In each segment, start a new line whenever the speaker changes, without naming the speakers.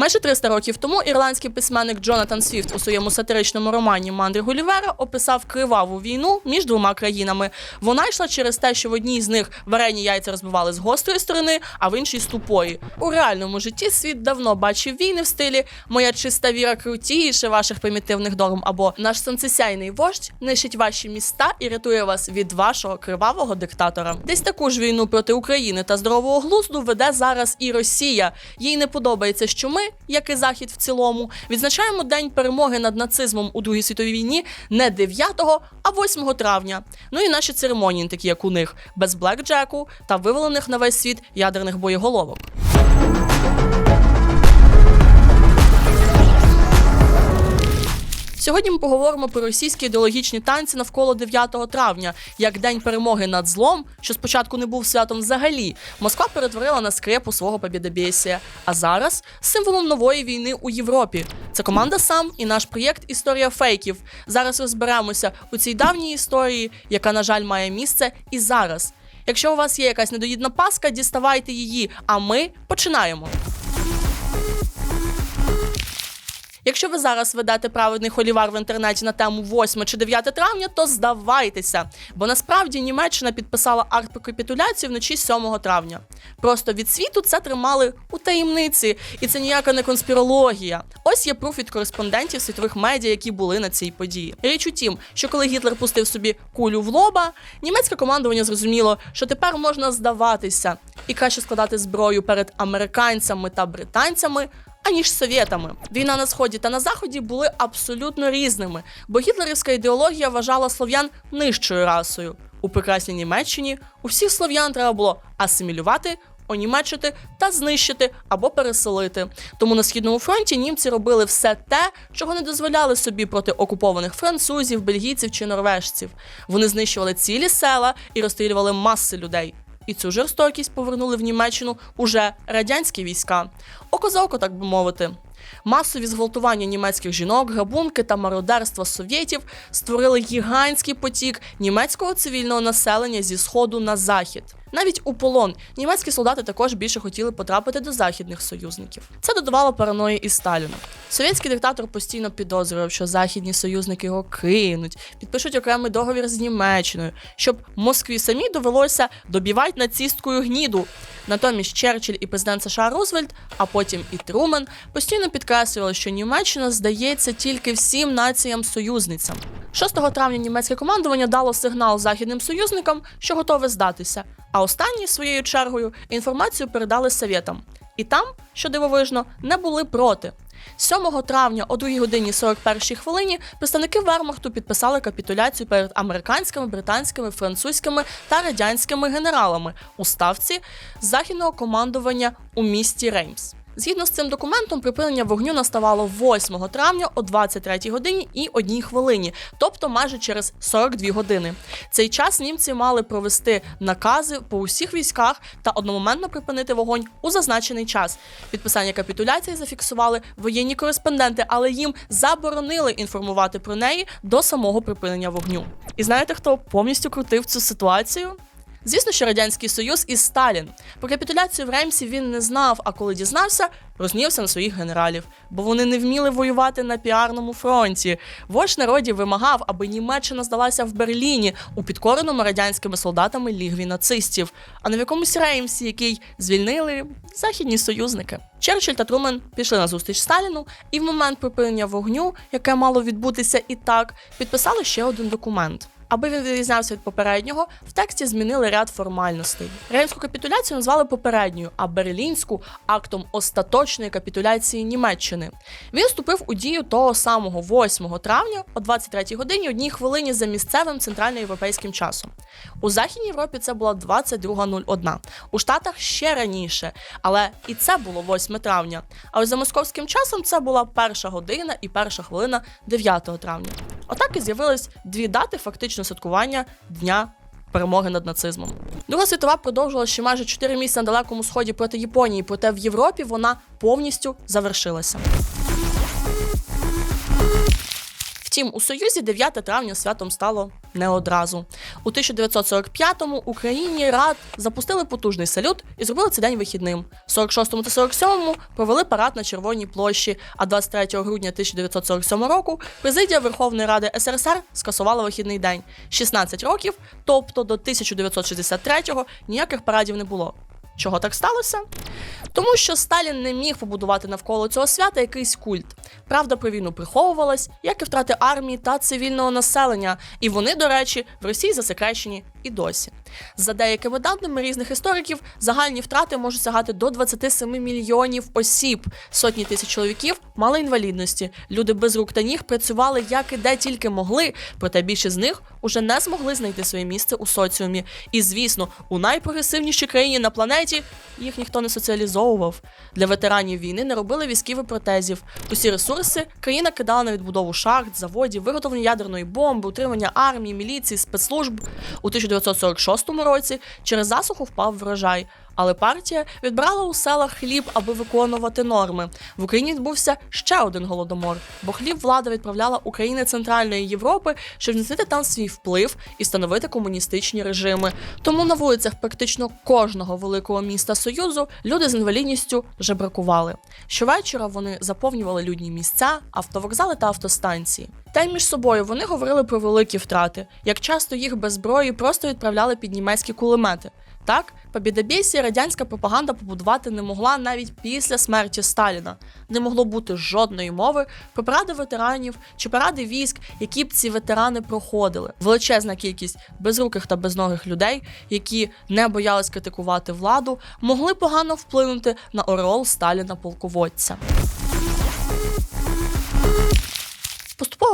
Майже 300 років тому ірландський письменник Джонатан Свіфт у своєму сатиричному романі Мандри Гулівера описав криваву війну між двома країнами. Вона йшла через те, що в одній з них варені яйця розбивали з гострої сторони, а в іншій з тупої. У реальному житті світ давно бачив війни в стилі Моя чиста віра крутіше ваших примітивних догм або наш сонцесяйний вождь нищить ваші міста і рятує вас від вашого кривавого диктатора. Десь таку ж війну проти України та здорового глузду веде зараз і Росія. Їй не подобається, що ми, як і Захід в цілому, відзначаємо день перемоги над нацизмом у Другій світовій війні не 9, а 8 травня. Ну і наші церемонії, такі як у них, без блекджеку та вивалених на весь світ ядерних боєголовок. Сьогодні ми поговоримо про російські ідеологічні танці навколо 9 травня, як день перемоги над злом, що спочатку не був святом взагалі. Москва перетворила на скрепу свого побєдобєсія. А зараз символом нової війни у Європі. Це команда сам і наш проєкт Історія фейків. Зараз розберемося у цій давній історії, яка, на жаль, має місце і зараз. Якщо у вас є якась недоїдна паска, діставайте її. А ми починаємо. Якщо ви зараз ведете праведний холівар в інтернеті на тему 8 чи 9 травня, то здавайтеся, бо насправді Німеччина підписала акт про капітуляцію вночі 7 травня. Просто від світу це тримали у таємниці, і це ніяка не конспірологія. Ось є пруф від кореспондентів світових медіа, які були на цій події. Річ у тім, що коли Гітлер пустив собі кулю в лоба, німецьке командування зрозуміло, що тепер можна здаватися і краще складати зброю перед американцями та британцями аніж совєтами. Війна на сході та на заході були абсолютно різними, бо гітлерівська ідеологія вважала слов'ян нижчою расою. У прекрасній Німеччині усіх слов'ян треба було асимілювати. Онімечити та знищити або переселити. Тому на східному фронті німці робили все те, чого не дозволяли собі проти окупованих французів, бельгійців чи норвежців. Вони знищували цілі села і розстрілювали маси людей. І цю жорстокість повернули в Німеччину уже радянські війська. Око за око, так би мовити. Масові зґвалтування німецьких жінок, грабунки та мародерства совєтів створили гігантський потік німецького цивільного населення зі сходу на захід. Навіть у полон німецькі солдати також більше хотіли потрапити до західних союзників. Це додавало параної і Сталіну. Совєтський диктатор постійно підозрював, що західні союзники його кинуть, підпишуть окремий договір з Німеччиною, щоб Москві самі довелося добівати нацисткою гніду. Натомість Черчилль і президент США Рузвельт, а потім і Трумен постійно підкреслювали, що Німеччина здається тільки всім націям-союзницям. 6 травня німецьке командування дало сигнал західним союзникам, що готове здатися. А останні своєю чергою інформацію передали совєтам. І там, що дивовижно, не були проти. 7 травня о 2 годині 41 хвилині представники Вермахту підписали капітуляцію перед американськими, британськими, французькими та радянськими генералами у ставці західного командування у місті Реймс. Згідно з цим документом, припинення вогню наставало 8 травня о 23 годині і 1 хвилині, тобто майже через 42 години. Цей час німці мали провести накази по усіх військах та одномоментно припинити вогонь у зазначений час. Підписання капітуляції зафіксували воєнні кореспонденти, але їм заборонили інформувати про неї до самого припинення вогню. І знаєте, хто повністю крутив цю ситуацію? Звісно, що радянський союз і Сталін про капітуляцію в Реймсі він не знав. А коли дізнався, рознівся на своїх генералів, бо вони не вміли воювати на піарному фронті. Вождь народів вимагав, аби Німеччина здалася в Берліні у підкореному радянськими солдатами лігві нацистів, а не в якомусь Реймсі, який звільнили західні союзники. Черчилль та Трумен пішли на зустріч Сталіну, і в момент припинення вогню, яке мало відбутися і так, підписали ще один документ. Аби він відрізнявся від попереднього, в тексті змінили ряд формальностей. Реймську капітуляцію назвали попередньою, а берлінську актом остаточної капітуляції Німеччини. Він вступив у дію того самого 8 травня о 23 годині одній хвилині за місцевим центральноєвропейським часом. У Західній Європі це була 22.01, у Штатах ще раніше, але і це було 8 травня. А ось за московським часом це була перша година і перша хвилина 9 травня. Отак і з'явились дві дати фактично святкування дня. Перемоги над нацизмом. Друга світова продовжувала ще майже 4 місяці на далекому сході проти Японії, проте в Європі вона повністю завершилася. Втім, у Союзі 9 травня святом стало не одразу. У 1945-му Україні рад запустили потужний салют і зробили цей день вихідним. В 46-му та 47-му провели парад на Червоній площі. А 23 грудня 1947 року президія Верховної Ради СРСР скасувала вихідний день. 16 років, тобто до 1963-го ніяких парадів не було. Чого так сталося? Тому що Сталін не міг побудувати навколо цього свята якийсь культ. Правда про війну приховувалась, як і втрати армії та цивільного населення, і вони, до речі, в Росії засекречені і досі. За деякими даними різних істориків, загальні втрати можуть сягати до 27 мільйонів осіб. Сотні тисяч чоловіків мали інвалідності. Люди без рук та ніг працювали як і де тільки могли, проте більшість з них уже не змогли знайти своє місце у соціумі. І звісно, у найпрогресивнішій країні на планеті їх ніхто не соціалізовував. Для ветеранів війни не робили візків і протезів. Усі ресурси країна кидала на відбудову шахт, заводів, виготовлення ядерної бомби, утримання армії, міліції, спецслужб. У 1946 році через засуху впав врожай. Але партія відбрала у селах хліб, аби виконувати норми. В Україні відбувся ще один голодомор, бо хліб влада відправляла у країни Центральної Європи, щоб зміцнити там свій вплив і становити комуністичні режими. Тому на вулицях практично кожного великого міста Союзу люди з інвалідністю жебракували. Щовечора вони заповнювали людні місця, автовокзали та автостанції. Та й між собою вони говорили про великі втрати, як часто їх без зброї просто відправляли під німецькі кулемети. Так, побідобєсі радянська пропаганда побудувати не могла навіть після смерті Сталіна. Не могло бути жодної мови про паради ветеранів чи паради військ, які б ці ветерани проходили. Величезна кількість безруких та безногих людей, які не боялись критикувати владу, могли погано вплинути на ореол Сталіна полководця.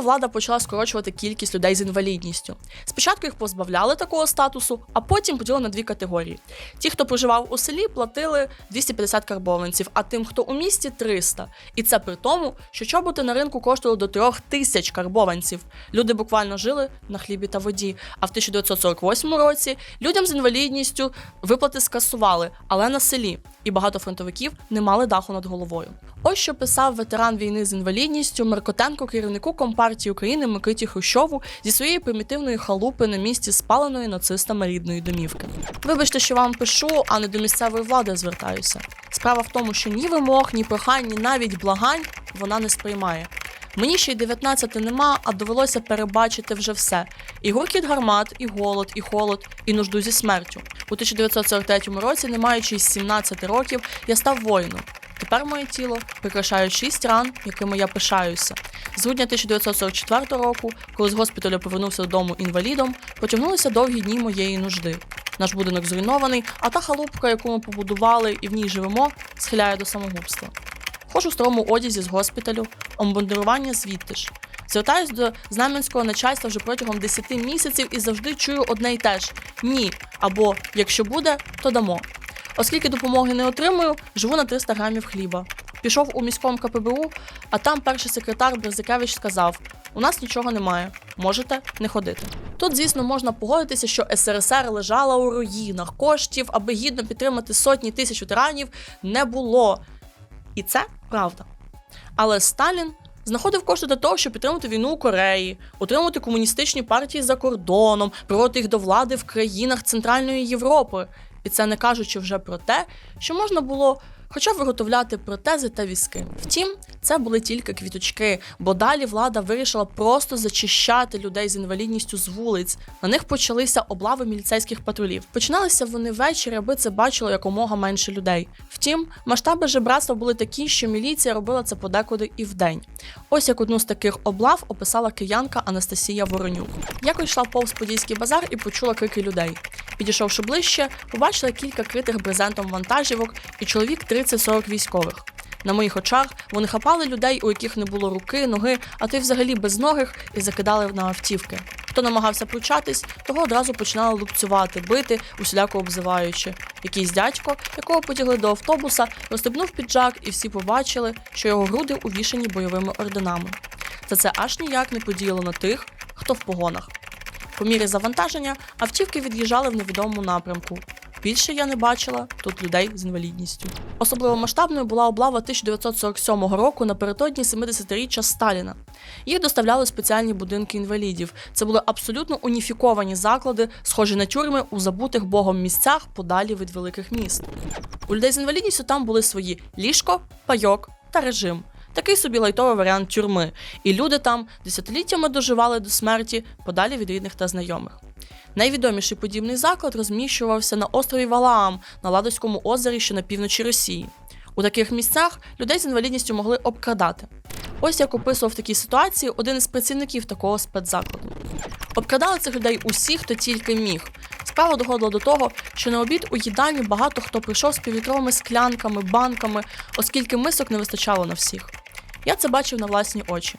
Влада почала скорочувати кількість людей з інвалідністю. Спочатку їх позбавляли такого статусу, а потім поділили на дві категорії: ті, хто проживав у селі, платили 250 карбованців, а тим, хто у місті 300. І це при тому, що чоботи на ринку коштували до 3000 тисяч карбованців. Люди буквально жили на хлібі та воді. А в 1948 році людям з інвалідністю виплати скасували, але на селі. І багато фронтовиків не мали даху над головою. Ось що писав ветеран війни з інвалідністю Меркотенко керівнику компартії України Микиті Хрущову зі своєї примітивної халупи на місці спаленої нацистами рідної домівки. Вибачте, що вам пишу, а не до місцевої влади звертаюся. Справа в тому, що ні вимог, ні прохань, ні навіть благань вона не сприймає. Мені ще й 19 нема, а довелося перебачити вже все: і гуркіт гармат, і голод, і холод, і нужду зі смертю. У 1943 році, не маючи й 17 років, я став воїном. Тепер моє тіло прикрашають шість ран, якими я пишаюся. З грудня 1944 року, коли з госпіталю повернувся додому інвалідом, потягнулися довгі дні моєї нужди. Наш будинок зруйнований, а та халупка, яку ми побудували і в ній живемо, схиляє до самогубства. Ходжу в старому одязі з госпіталю, омбандирування звідти ж. Звертаюсь до знам'янського начальства вже протягом 10 місяців і завжди чую одне й те ж: ні. Або якщо буде, то дамо. Оскільки допомоги не отримую, живу на 300 грамів хліба. Пішов у міському КПБУ, а там перший секретар Берзикевич сказав: у нас нічого немає, можете не ходити. Тут, звісно, можна погодитися, що СРСР лежала у руїнах, коштів, аби гідно підтримати сотні тисяч ветеранів, не було. І це правда. Але Сталін знаходив кошти для того, щоб підтримати війну у Кореї, утримувати комуністичні партії за кордоном, приводити їх до влади в країнах Центральної Європи. І це не кажучи вже про те, що можна було хоча виготовляти протези та візки. Втім, це були тільки квіточки, бо далі влада вирішила просто зачищати людей з інвалідністю з вулиць. На них почалися облави міліцейських патрулів. Починалися вони ввечері, аби це бачило якомога менше людей. Втім, масштаби жебратства були такі, що міліція робила це подекуди і вдень. Ось як одну з таких облав описала киянка Анастасія Воронюк. Якось йшла повз подільський базар і почула крики людей. Підійшовши ближче, побачила кілька критих брезентом вантажівок і чоловік 30-40 військових. На моїх очах вони хапали людей, у яких не було руки, ноги, а то й взагалі безногих, і закидали на автівки. Хто намагався пручатись, того одразу починали лупцювати, бити, усіляко обзиваючи. Якийсь дядько, якого потягли до автобуса, розстебнув піджак, і всі побачили, що його груди увішані бойовими орденами. Та це аж ніяк не подіяло на тих, хто в погонах. По мірі завантаження автівки від'їжджали в невідомому напрямку. Більше я не бачила тут людей з інвалідністю. Особливо масштабною була облава 1947 року напередодні 70-річчя Сталіна. Їх доставляли спеціальні будинки інвалідів. Це були абсолютно уніфіковані заклади, схожі на тюрми у забутих богом місцях подалі від великих міст. У людей з інвалідністю там були свої ліжко, пайок та режим. Такий собі лайтовий варіант тюрми, і люди там десятиліттями доживали до смерті подалі від рідних та знайомих. Найвідоміший подібний заклад розміщувався на острові Валаам на Ладозькому озері, що на півночі Росії. У таких місцях людей з інвалідністю могли обкрадати. Ось як описував такі ситуації один із працівників такого спецзакладу. Обкрадали цих людей усі, хто тільки міг. Справа доходила до того, що на обід у їдальні багато хто прийшов з півлітровими склянками, банками, оскільки мисок не вистачало на всіх. Я це бачив на власні очі.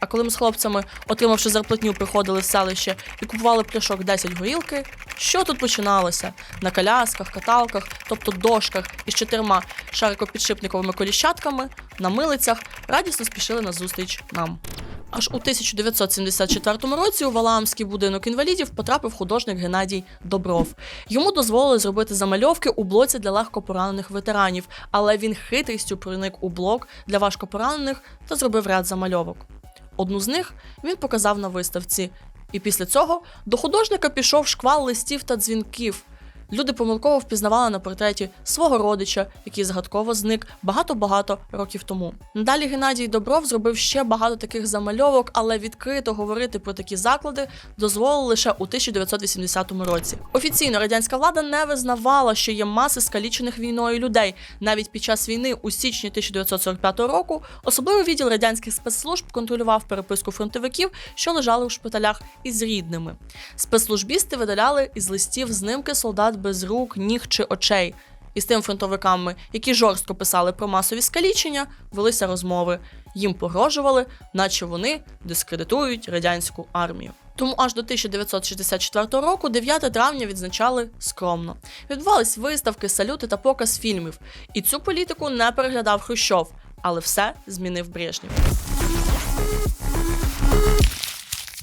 А коли ми з хлопцями, отримавши зарплатню, приходили в селище і купували пляшок 10 горілки, що тут починалося? На колясках, каталках, тобто дошках із чотирма шарикопідшипниковими коліщатками, на милицях радісно спішили на зустріч нам. Аж у 1974 році у Валаамський будинок інвалідів потрапив художник Геннадій Добров. Йому дозволили зробити замальовки у блоці для легкопоранених ветеранів, але він хитрістю проник у блок для важкопоранених та зробив ряд замальовок. Одну з них він показав на виставці, і після цього до художника пішов шквал листів та дзвінків. Люди помилково впізнавали на портреті свого родича, який загадково зник багато-багато років тому. Надалі Геннадій Добров зробив ще багато таких замальовок, але відкрито говорити про такі заклади дозволили лише у 1980 році. Офіційно радянська влада не визнавала, що є маси скалічених війною людей. Навіть під час війни у січні 1945 року особливий відділ радянських спецслужб контролював переписку фронтовиків, що лежали у шпиталях із рідними. Спецслужбісти видаляли із листів знимки солдат без рук, ніг чи очей. І з тим фронтовиками, які жорстко писали про масові скалічення, велися розмови. Їм погрожували, наче вони дискредитують радянську армію. Тому аж до 1964 року, 9 травня, відзначали скромно. Відбувались виставки, салюти та показ фільмів. І цю політику не переглядав Хрущов, але все змінив Брежнєв.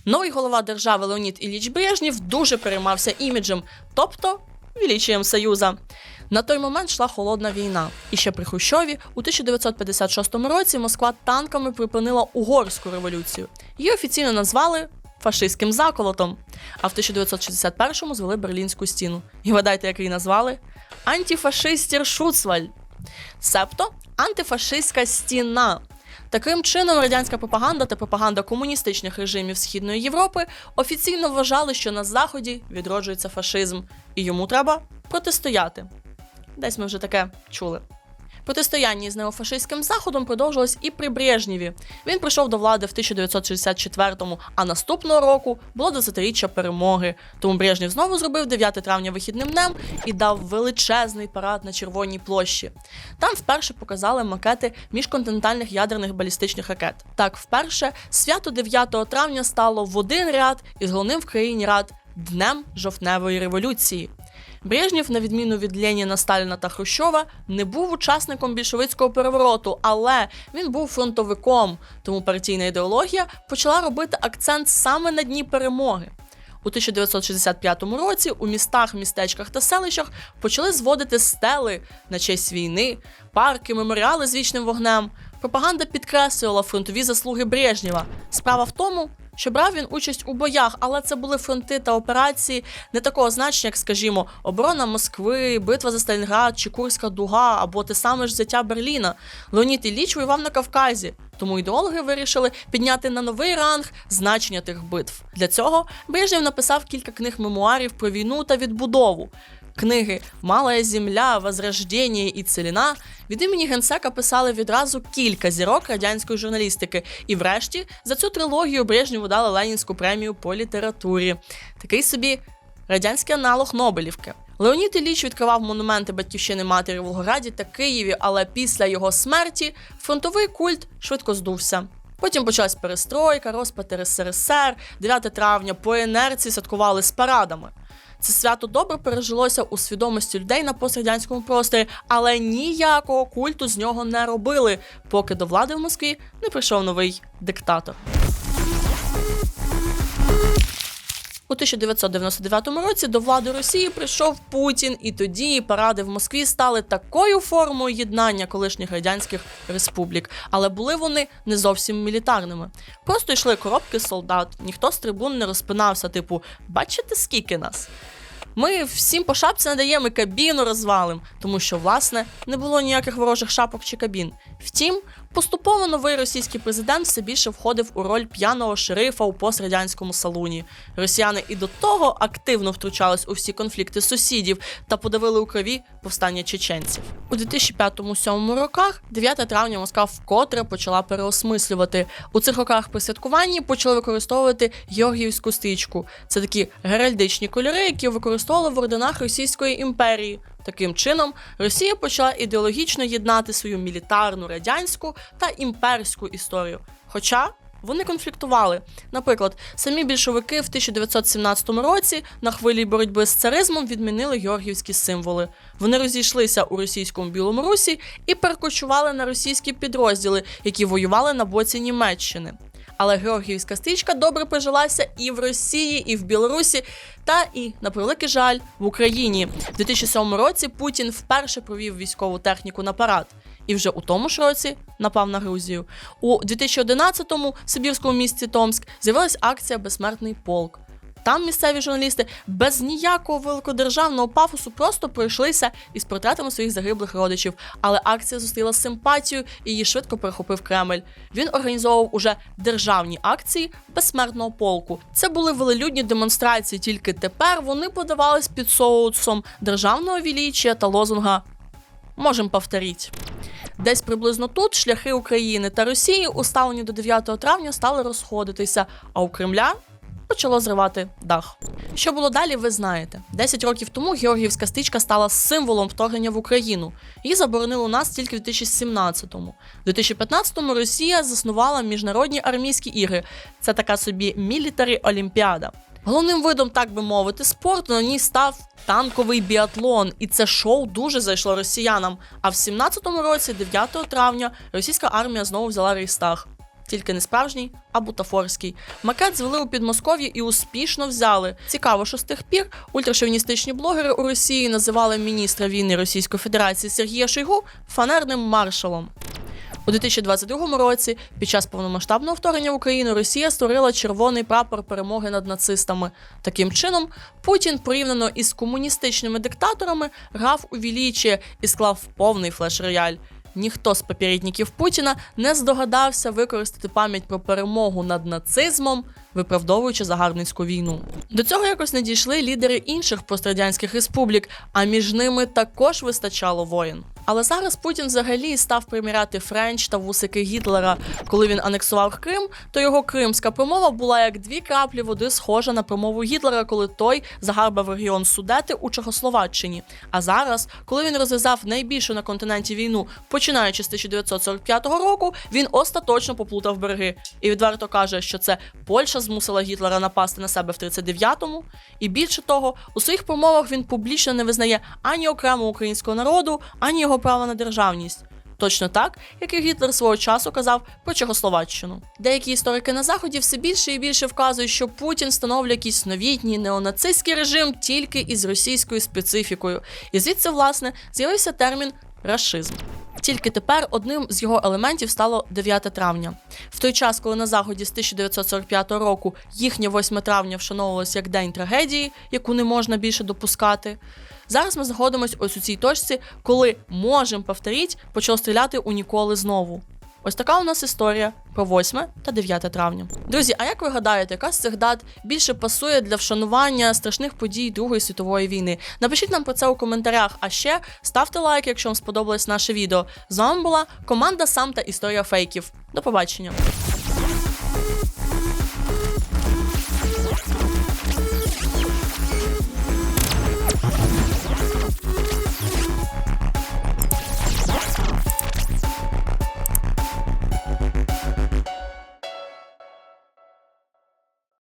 Новий голова держави Леонід Ілліч Брежнєв дуже переймався іміджем, тобто величієм Союза. На той момент йшла холодна війна, і ще при Хрущові у 1956 році Москва танками припинила угорську революцію. Її офіційно назвали фашистським заколотом. А в 1961-му звели Берлінську стіну. І гадайте, як її назвали? Антифашистір Шуцваль. Себто антифашистська стіна. Таким чином, радянська пропаганда та пропаганда комуністичних режимів Східної Європи офіційно вважали, що на Заході відроджується фашизм, і йому треба протистояти. Десь ми вже таке чули. Протистояння з неофашистським заходом продовжилось і при Брежнєві. Він прийшов до влади в 1964-му, а наступного року було 20-річчя перемоги. Тому Брежнєв знову зробив 9 травня вихідним днем і дав величезний парад на Червоній площі. Там вперше показали макети міжконтинентальних ядерних балістичних ракет. Так, вперше свято 9 травня стало в один ряд із головним в країні рад Днем жовтневої революції. Брежнєв, на відміну від Леніна, Сталіна та Хрущова, не був учасником більшовицького перевороту, але він був фронтовиком, тому партійна ідеологія почала робити акцент саме на дні перемоги. У 1965 році у містах, містечках та селищах почали зводити стели на честь війни, парки, меморіали з вічним вогнем. Пропаганда підкреслювала фронтові заслуги Брежнєва. Справа в тому, що брав він участь у боях, але це були фронти та операції не такого значення, як, скажімо, оборона Москви, битва за Сталінград чи Курська дуга або те саме ж взяття Берліна. Леонід Ілліч воював на Кавказі. Тому ідеологи вирішили підняти на новий ранг значення тих битв. Для цього Брежнєв написав кілька книг мемуарів про війну та відбудову. Книги Мала земля, Возрождення і Целіна від імені генсека писали відразу кілька зірок радянської журналістики. І врешті за цю трилогію Брежнєву дали Ленінську премію по літературі. Такий собі радянський аналог Нобелівки. Леонід Ілліч відкривав монументи батьківщини матері в Волгограді та Києві, але після його смерті фронтовий культ швидко здувся. Потім почалась перестройка, розпад РСРСР, 9 травня по інерції святкували з парадами. Це свято добре пережилося у свідомості людей на пострадянському просторі, але ніякого культу з нього не робили, поки до влади в Москві не прийшов новий диктатор. У 1999 році до влади Росії прийшов Путін, і тоді паради в Москві стали такою формою єднання колишніх радянських республік, але були вони не зовсім мілітарними. Просто йшли коробки солдат, ніхто з трибун не розпинався, типу, бачите, скільки нас? Ми всім по шапці надаємо і кабіну розвалим, тому що, власне, не було ніяких ворожих шапок чи кабін. Втім, поступово новий російський президент все більше входив у роль п'яного шерифа у пострадянському салуні. Росіяни і до того активно втручались у всі конфлікти сусідів та подавили у крові повстання чеченців. У 2005-2007 роках 9 травня Москва вкотре почала переосмислювати. У цих роках при святкуванні почали використовувати Георгіївську стрічку. Це такі геральдичні кольори, які використовували в орденах Російської імперії. Таким чином, Росія почала ідеологічно єднати свою мілітарну радянську та імперську історію. Хоча вони конфліктували. Наприклад, самі більшовики в 1917 році на хвилі боротьби з царизмом відмінили георгіївські символи. Вони розійшлися у російському Білому Русі і перекочували на російські підрозділи, які воювали на боці Німеччини. Але Георгіївська стрічка добре прижилася і в Росії, і в Білорусі, та і, на превеликий жаль, в Україні. В 2007 році Путін вперше провів військову техніку на парад. І вже у тому ж році напав на Грузію. У 2011-му в Сибірському місті Томськ з'явилась акція Безсмертний полк. Там місцеві журналісти без ніякого великодержавного пафосу просто пройшлися із портретами своїх загиблих родичів. Але акція зустріла симпатію і її швидко перехопив Кремль. Він організовував уже державні акції безсмертного полку. Це були велелюдні демонстрації, тільки тепер вони подавались під соусом державного віліччя та лозунга Можем повторіть. Десь приблизно тут шляхи України та Росії, уставлені до 9 травня, стали розходитися, а у Кремля почало зривати дах. Що було далі, ви знаєте. Десять років тому Георгіївська стичка стала символом вторгнення в Україну. Її заборонили у нас тільки в 2017-му. У 2015-му Росія заснувала міжнародні армійські ігри. Це така собі мілітарі Олімпіада. Головним видом, так би мовити, спорту на ній став танковий біатлон, і це шоу дуже зайшло росіянам. А в 17-му році, 9 травня, російська армія знову взяла Рейстаг. Тільки не справжній, а бутафорський. Макет звели у Підмосков'ї і успішно взяли. Цікаво, що з тих пір ультрашовіністичні блогери у Росії називали міністра війни Російської Федерації Сергія Шойгу фанерним маршалом. У 2022 році, під час повномасштабного вторгнення в Україну, Росія створила червоний прапор перемоги над нацистами. Таким чином, Путін, порівняно із комуністичними диктаторами, грав у вілічі і склав повний флеш-рояль. Ніхто з попередників Путіна не здогадався використати пам'ять про перемогу над нацизмом, виправдовуючи загарбницьку війну. До цього якось не дійшли лідери інших пострадянських республік, а між ними також вистачало воїн. Але зараз Путін взагалі став приміряти Френч та вусики Гітлера. Коли він анексував Крим, то його кримська промова була як дві краплі води, схожа на промову Гітлера, коли той загарбав регіон Судети у Чехословаччині. А зараз, коли він розв'язав найбільшу на континенті війну, починаючи з 1945 року, він остаточно поплутав береги і відверто каже, що це Польща змусила Гітлера напасти на себе в 39-му. І більше того, у своїх промовах він публічно не визнає ані окремого українського народу, ані його права на державність. Точно так, як і Гітлер свого часу казав про Чехословаччину. Деякі історики на заході все більше і більше вказують, що Путін встановлює якийсь новітній неонацистський режим тільки із російською специфікою. І звідси, власне, з'явився термін рашизм. Тільки тепер одним з його елементів стало 9 травня. В той час, коли на заході з 1945 року їхнє 8 травня вшановувалось як день трагедії, яку не можна більше допускати. Зараз ми знаходимося ось у цій точці, коли можемо повторіть, почало стріляти у ніколи знову. Ось така у нас історія про 8 та 9 травня. Друзі, а як ви гадаєте, яка з цих дат більше пасує для вшанування страшних подій Другої світової війни? Напишіть нам про це у коментарях. А ще ставте лайк, якщо вам сподобалось наше відео. З вами була команда Сам та історія фейків. До побачення.